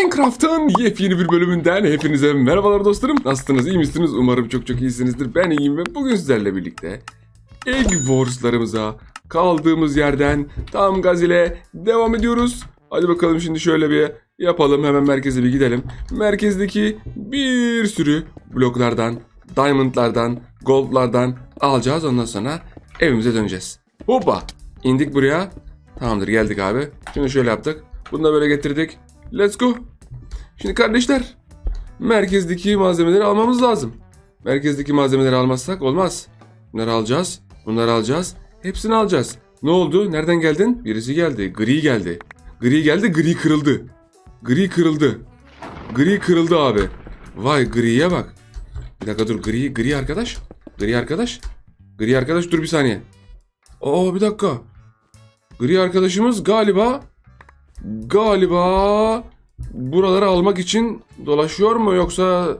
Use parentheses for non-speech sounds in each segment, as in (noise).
Minecraft'ın yepyeni bir bölümünden hepinize merhabalar dostlarım. Nasılsınız, iyi misiniz? Umarım çok çok iyisinizdir. Ben iyiyim ve bugün sizlerle birlikte Egg Wars'larımıza kaldığımız yerden tam gaz ile devam ediyoruz. Hadi bakalım şimdi şöyle bir yapalım. Hemen merkeze bir gidelim. Merkezdeki bir sürü bloklardan, diamondlardan, goldlardan alacağız. Ondan sonra evimize döneceğiz. Hoppa! İndik buraya. Tamamdır geldik abi. Şimdi şöyle yaptık. Bunu da böyle getirdik. Let's go. Şimdi kardeşler merkezdeki malzemeleri almamız lazım. Merkezdeki malzemeleri almazsak olmaz. Bunları alacağız. Bunları alacağız. Hepsini alacağız. Ne oldu? Nereden geldin? Birisi geldi. Gri geldi. Gri geldi. Gri kırıldı. Gri kırıldı. Gri kırıldı abi. Vay griye bak. Bir dakika dur. Gri, gri arkadaş. Gri arkadaş. Gri arkadaş dur bir saniye. Aa bir dakika. Gri arkadaşımız galiba galiba buraları almak için dolaşıyor mu yoksa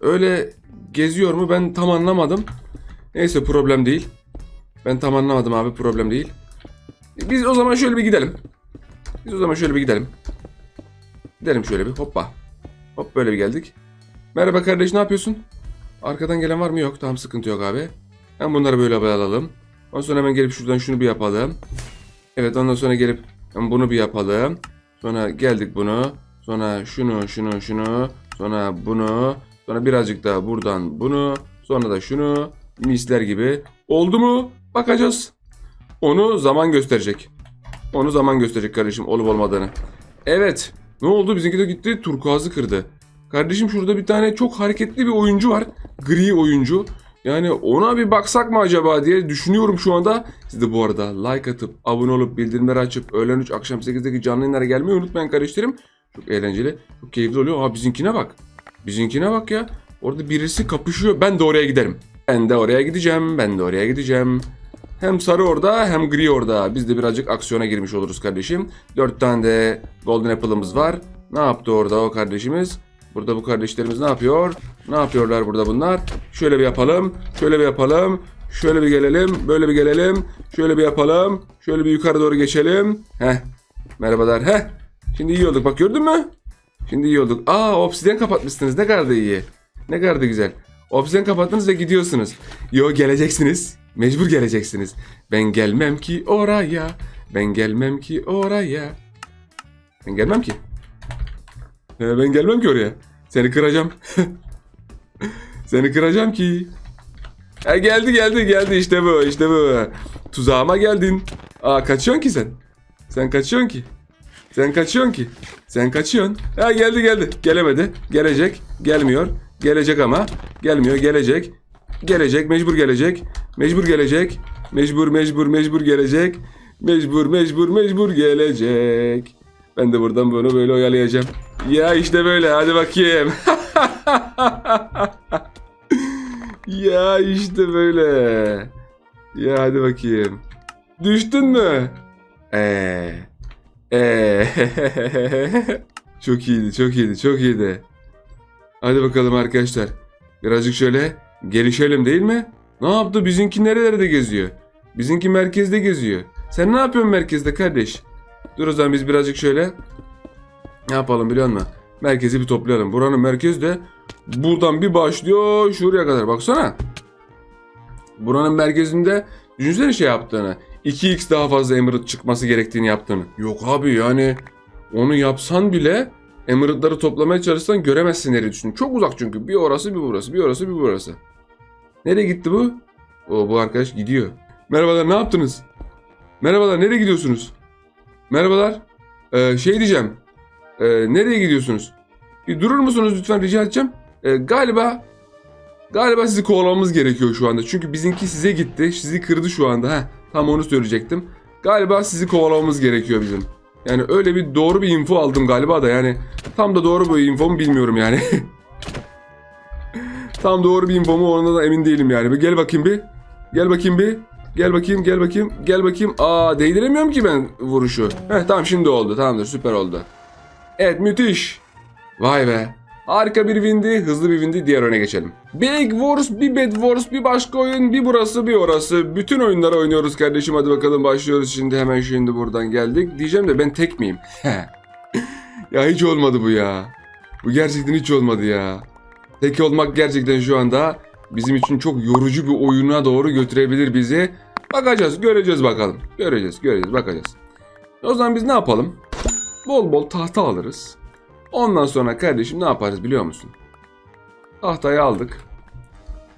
öyle geziyor mu ben tam anlamadım. Neyse problem değil. Ben tam anlamadım abi problem değil. Biz o zaman şöyle bir gidelim. Biz o zaman şöyle bir gidelim. Gidelim şöyle bir hoppa. Hop böyle bir geldik. Merhaba kardeş ne yapıyorsun? Arkadan gelen var mı? Yok. Tamam sıkıntı yok abi. Hem bunları böyle alalım. Ondan sonra hemen gelip şuradan şunu bir yapalım. Evet ondan sonra gelip bunu bir yapalım. Sonra geldik bunu. Sonra şunu şunu şunu. Sonra bunu. Sonra birazcık daha buradan bunu. Sonra da şunu. Misler gibi. Oldu mu? Bakacağız. Onu zaman gösterecek. Onu zaman gösterecek kardeşim olup olmadığını. Evet. Ne oldu? Bizimki de gitti turkuazı kırdı. Kardeşim şurada bir tane çok hareketli bir oyuncu var. Gri oyuncu. Yani ona bir baksak mı acaba diye düşünüyorum şu anda. Siz de bu arada like atıp, abone olup, bildirimleri açıp, öğlen 3, akşam 8'deki canlı yayınlara gelmeyi unutmayın kardeşlerim. Çok eğlenceli, çok keyifli oluyor. Aa bizimkine bak. Bizimkine bak ya. Orada birisi kapışıyor. Ben de oraya giderim. Ben de oraya gideceğim. Ben de oraya gideceğim. Hem sarı orada hem gri orada. Biz de birazcık aksiyona girmiş oluruz kardeşim. Dört tane de Golden Apple'ımız var. Ne yaptı orada o kardeşimiz? Burada bu kardeşlerimiz ne yapıyor? Ne yapıyorlar burada bunlar? Şöyle bir yapalım. Şöyle bir yapalım. Şöyle bir gelelim. Böyle bir gelelim. Şöyle bir yapalım. Şöyle bir yukarı doğru geçelim. Heh. Merhabalar. Heh. Şimdi iyi olduk. Bak gördün mü? Şimdi iyi olduk. Aa obsidyen kapatmışsınız. Ne kadar da iyi. Ne kadar da güzel. Obsidyen kapattınız ve gidiyorsunuz. Yo geleceksiniz. Mecbur geleceksiniz. Ben gelmem ki oraya. Ben gelmem ki oraya. Ben gelmem ki. Ben gelmem ki oraya. Seni kıracağım. (laughs) Seni kıracağım ki. Ha, geldi geldi geldi işte bu işte bu. Tuzağıma geldin. Aa kaçıyorsun ki sen. Sen kaçıyorsun ki. Sen kaçıyorsun ki. Sen kaçıyorsun. Ha geldi geldi. Gelemedi. Gelecek. Gelmiyor. Gelecek ama. Gelmiyor. Gelecek. Gelecek. Mecbur gelecek. Mecbur gelecek. Mecbur mecbur mecbur gelecek. Mecbur mecbur mecbur gelecek. Ben de buradan bunu böyle oyalayacağım. Ya işte böyle hadi bakayım. (laughs) ya işte böyle. Ya hadi bakayım. Düştün mü? Eee. Eee. (laughs) çok iyiydi, çok iyiydi, çok iyiydi. Hadi bakalım arkadaşlar. Birazcık şöyle gelişelim değil mi? Ne yaptı? Bizimki nerelerde geziyor? Bizimki merkezde geziyor. Sen ne yapıyorsun merkezde kardeş? Dur o zaman biz birazcık şöyle ne yapalım biliyor musun? Merkezi bir toplayalım. Buranın merkezi de buradan bir başlıyor şuraya kadar. Baksana. Buranın merkezinde düşünsene şey yaptığını. 2x daha fazla emerald çıkması gerektiğini yaptığını. Yok abi yani onu yapsan bile emeraldları toplamaya çalışsan göremezsin nereye düştüğünü. Çok uzak çünkü. Bir orası bir burası. Bir orası bir burası. Nereye gitti bu? O bu arkadaş gidiyor. Merhabalar ne yaptınız? Merhabalar nereye gidiyorsunuz? Merhabalar. Ee, şey diyeceğim. Ee, nereye gidiyorsunuz? Bir durur musunuz lütfen rica edeceğim. Ee, galiba galiba sizi kovalamamız gerekiyor şu anda. Çünkü bizimki size gitti. Sizi kırdı şu anda. Heh, tam onu söyleyecektim. Galiba sizi kovalamamız gerekiyor bizim. Yani öyle bir doğru bir info aldım galiba da yani tam da doğru bir info mu bilmiyorum yani. (laughs) tam doğru bir info mu ona da emin değilim yani. Bir gel bakayım bir. Gel bakayım bir. Gel bakayım, gel bakayım, gel bakayım. Aa değdiremiyorum ki ben vuruşu. Heh tamam şimdi oldu. Tamamdır süper oldu. Evet müthiş. Vay be. Harika bir windi, hızlı bir windi. Diğer oyuna geçelim. Big Wars, bir Bed Wars, bir başka oyun, bir burası, bir orası. Bütün oyunları oynuyoruz kardeşim. Hadi bakalım başlıyoruz şimdi. Hemen şimdi buradan geldik. Diyeceğim de ben tek miyim? (laughs) ya hiç olmadı bu ya. Bu gerçekten hiç olmadı ya. Tek olmak gerçekten şu anda bizim için çok yorucu bir oyuna doğru götürebilir bizi. Bakacağız, göreceğiz bakalım. Göreceğiz, göreceğiz, bakacağız. O zaman biz ne yapalım? Bol bol tahta alırız. Ondan sonra kardeşim ne yaparız biliyor musun? Tahtayı aldık.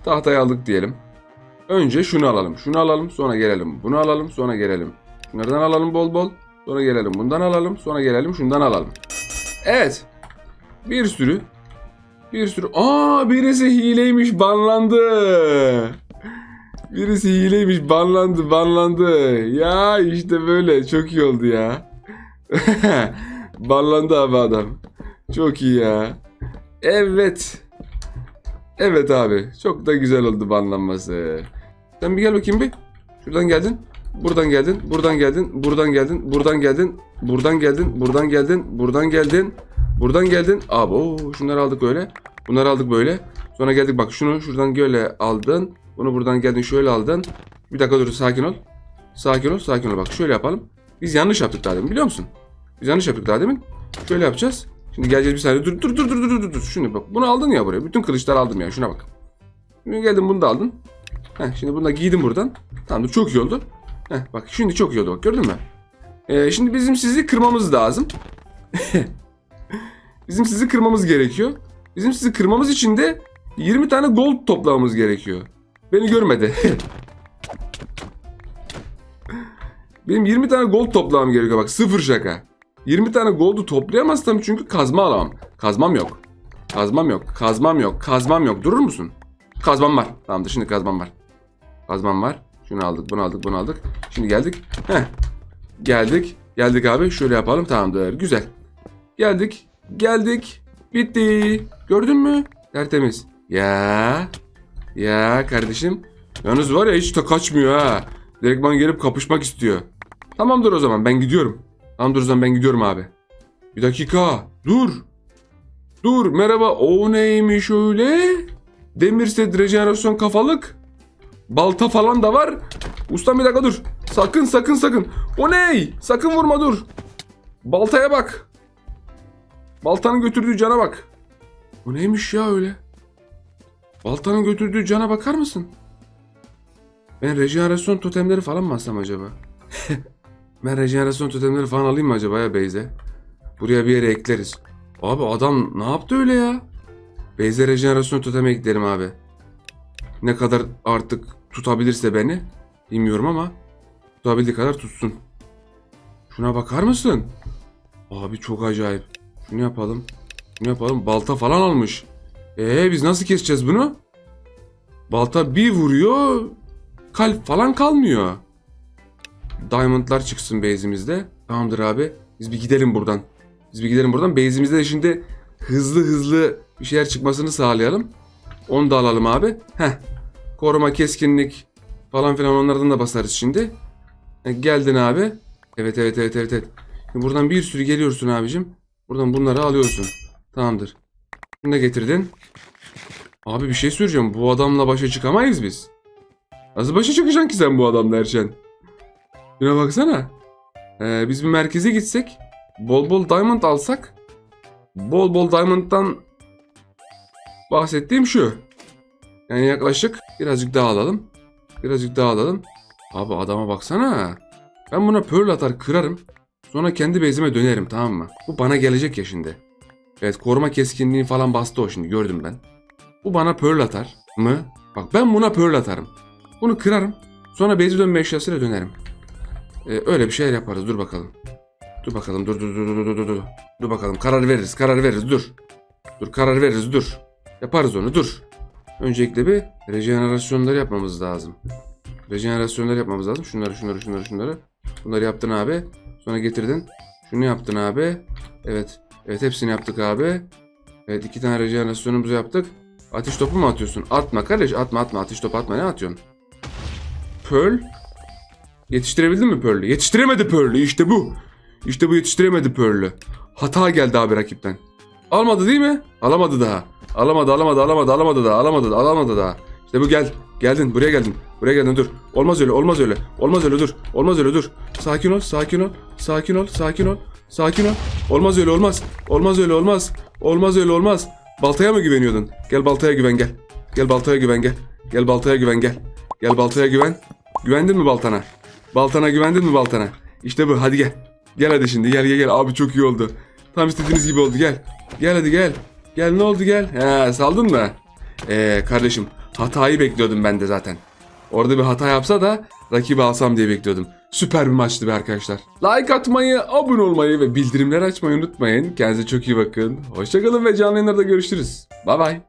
Tahtayı aldık diyelim. Önce şunu alalım, şunu alalım, sonra gelelim. Bunu alalım, sonra gelelim. Şunlardan alalım bol bol. Sonra gelelim bundan alalım, sonra gelelim şundan alalım. Evet. Bir sürü. Bir sürü. Aa birisi hileymiş banlandı. Birisi hileymiş banlandı banlandı. Ya işte böyle çok iyi oldu ya. (laughs) banlandı abi adam. Çok iyi ya. Evet. Evet abi. Çok da güzel oldu banlanması. Sen bir gel bakayım bir. Şuradan geldin. Buradan geldin. Buradan geldin. Buradan geldin. Buradan geldin. Buradan geldin. Buradan geldin. Buradan geldin. Buradan geldin. Abi o şunları aldık öyle. Bunları aldık böyle. Sonra geldik bak şunu şuradan böyle aldın. Bunu buradan geldin şöyle aldın. Bir dakika dur sakin ol. Sakin ol sakin ol bak şöyle yapalım. Biz yanlış yaptık daha demin biliyor musun? Biz yanlış yaptık daha demin. Şöyle yapacağız. Şimdi geleceğiz bir saniye. Dur dur dur dur dur dur dur. Şimdi bak bunu aldın ya buraya. Bütün kılıçları aldım ya şuna bak. Şimdi geldim bunu da aldın. Heh, şimdi bunu da giydim buradan. Tamam çok iyi oldu. Heh, bak şimdi çok iyi oldu bak gördün mü? Ee, şimdi bizim sizi kırmamız lazım. (laughs) bizim sizi kırmamız gerekiyor. Bizim sizi kırmamız için de 20 tane gold toplamamız gerekiyor. Beni görmedi. (laughs) Benim 20 tane gold toplamam gerekiyor bak sıfır şaka. 20 tane goldu toplayamazsam çünkü kazma alamam. Kazmam yok. Kazmam yok. Kazmam yok. Kazmam yok. Durur musun? Kazmam var. Tamamdır şimdi kazmam var. Kazmam var. Şunu aldık, bunu aldık, bunu aldık. Şimdi geldik. Heh. Geldik. Geldik abi. Şöyle yapalım. Tamamdır. Güzel. Geldik. Geldik. Bitti. Gördün mü? Tertemiz. Ya. Ya kardeşim. Yalnız var ya hiç de kaçmıyor ha. Direktman gelip kapışmak istiyor. Tamamdır o zaman ben gidiyorum. Tamamdır o zaman ben gidiyorum abi. Bir dakika. Dur. Dur merhaba. O neymiş öyle? Demir set rejenerasyon kafalık. Balta falan da var. Ustam bir dakika dur. Sakın sakın sakın. O ney? Sakın vurma dur. Baltaya bak. Baltanın götürdüğü cana bak. Bu neymiş ya öyle? Baltanın götürdüğü cana bakar mısın? Ben rejenerasyon totemleri falan mı alsam acaba? (laughs) ben rejenerasyon totemleri falan alayım mı acaba ya Beyze? Buraya bir yere ekleriz. Abi adam ne yaptı öyle ya? Beyze rejenerasyon totemi eklerim abi. Ne kadar artık tutabilirse beni bilmiyorum ama tutabildiği kadar tutsun. Şuna bakar mısın? Abi çok acayip. Şunu yapalım. Şunu yapalım. Balta falan almış. Ee biz nasıl keseceğiz bunu? Balta bir vuruyor. Kalp falan kalmıyor. Diamondlar çıksın base'imizde. Tamamdır abi. Biz bir gidelim buradan. Biz bir gidelim buradan. Base'imizde de şimdi hızlı hızlı bir şeyler çıkmasını sağlayalım. Onu da alalım abi. Heh. Koruma, keskinlik falan filan onlardan da basarız şimdi. Heh, geldin abi. Evet evet evet evet evet. Buradan bir sürü geliyorsun abicim. Buradan bunları alıyorsun. Tamamdır. Şunu da getirdin. Abi bir şey söyleyeceğim. Bu adamla başa çıkamayız biz. Nasıl başa çıkacaksın ki sen bu adamla Erşen? Şuna baksana. Ee, biz bir merkeze gitsek. Bol bol diamond alsak. Bol bol diamond'dan bahsettiğim şu. Yani yaklaşık birazcık daha alalım. Birazcık daha alalım. Abi adama baksana. Ben buna pearl atar kırarım. Sonra kendi bezime dönerim tamam mı? Bu bana gelecek ya şimdi. Evet koruma keskinliği falan bastı o şimdi gördüm ben. Bu bana pearl atar mı? Bak ben buna pearl atarım. Bunu kırarım. Sonra bezi dönme eşyasıyla dönerim. Ee, öyle bir şeyler yaparız dur bakalım. Dur bakalım dur dur dur dur dur dur dur. Dur bakalım karar veririz karar veririz dur. Dur karar veririz dur. Yaparız onu dur. Öncelikle bir rejenerasyonları yapmamız lazım. Rejenerasyonları yapmamız lazım. Şunları şunları şunları şunları. Bunları yaptın abi. Sonra getirdin. Şunu yaptın abi. Evet. Evet hepsini yaptık abi. Evet iki tane rejenerasyonumuzu yaptık. Ateş topu mu atıyorsun? Atma kardeş atma atma ateş topu atma ne atıyorsun? Pearl. Yetiştirebildin mi Pearl'ü? Yetiştiremedi Pearl'ü işte bu. İşte bu yetiştiremedi Pearl'ü. Hata geldi abi rakipten. Almadı değil mi? Alamadı daha. Alamadı alamadı alamadı alamadı daha alamadı alamadı daha. İşte bu gel. Geldin buraya geldin. Buraya geldin dur. Olmaz öyle olmaz öyle. Olmaz öyle dur. Olmaz öyle dur. Sakin ol sakin ol. Sakin ol sakin ol. Sakin ol. Olmaz öyle olmaz. Olmaz öyle olmaz. Olmaz öyle olmaz. Baltaya mı güveniyordun? Gel baltaya güven gel. Gel baltaya güven gel. Gel baltaya güven gel. Gel baltaya güven. Güvendin mi baltana? Baltana güvendin mi baltana? İşte bu hadi gel. Gel hadi şimdi gel gel gel. Abi çok iyi oldu. Tam istediğiniz gibi oldu gel. Gel hadi gel. Gel ne oldu gel. He saldın mı? Ee kardeşim hatayı bekliyordum ben de zaten. Orada bir hata yapsa da rakibi alsam diye bekliyordum. Süper bir maçtı be arkadaşlar. Like atmayı, abone olmayı ve bildirimleri açmayı unutmayın. Kendinize çok iyi bakın. Hoşçakalın ve canlı yayınlarda görüşürüz. Bay bay.